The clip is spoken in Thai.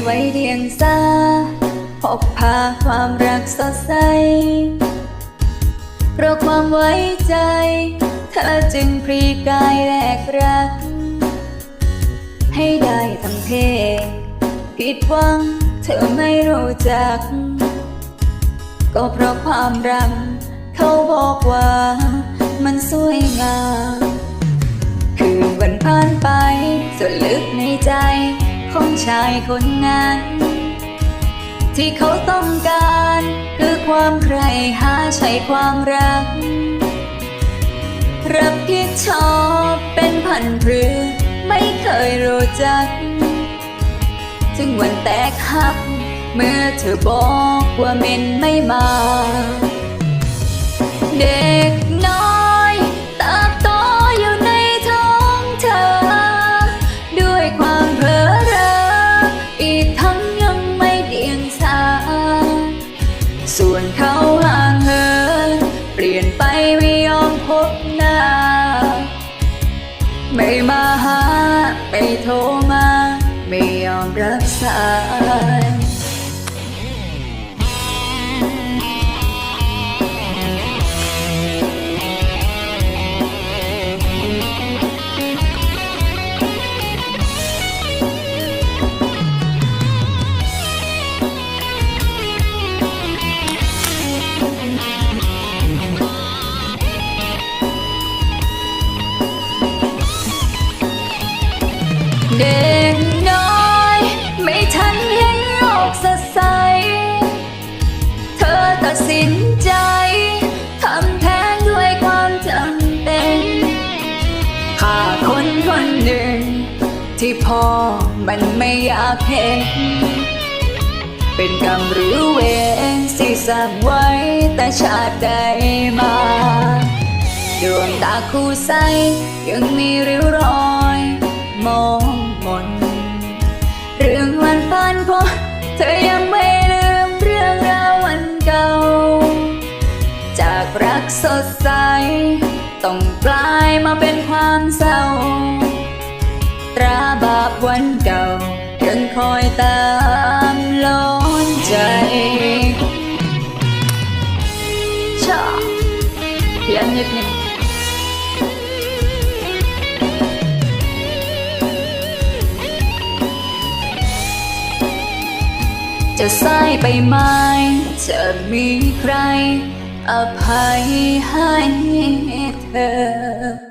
ด้วยไว้เดียงสาพบพาความรักสดใสเพราะความไว้ใจ เธอจึงพรีกายแลกรัก ให้ได้ทั้งเพศผิดหวังเธอไม่รู้จัก ก็เพราะความรักเขาบอกว่ามันสวยงาม คืนวันผ่านไปส่วนลึกในใจ ของชายคนนั้น ที่เขาต้องการคือความใครหาใช่ความรัก รับผิดชอบเป็นพันพรือไม่เคยรู้จัก ถึงวันแตกหัก เมื่อเธอบอกว่าเมนไม่มา ส่วนเขาห่างเหินเปลี่ยนไปไม่ยอมพบหน้า ไม่มาหา ไม่โทรมา ไม่ยอมรับสาย พ่อมันไม่อยากเห็น เป็นกรรมหรือเวรที่สร้างไว้แต่ชาติใดมา ดวงตาคู่ใสยังมีริ้วรอย มองมน เรื่องวันผ่านพ้นเธอยังไม่ลืมเรื่องราววันเก่า จากรักสดใส ต้องกลายมาเป็นความเศร้า ตราบาปวันเก่ายังคอยตามล้อนใจชอบเพียงนิดนึงจะสายไปไหมจะมีใครอภัยให้เธอ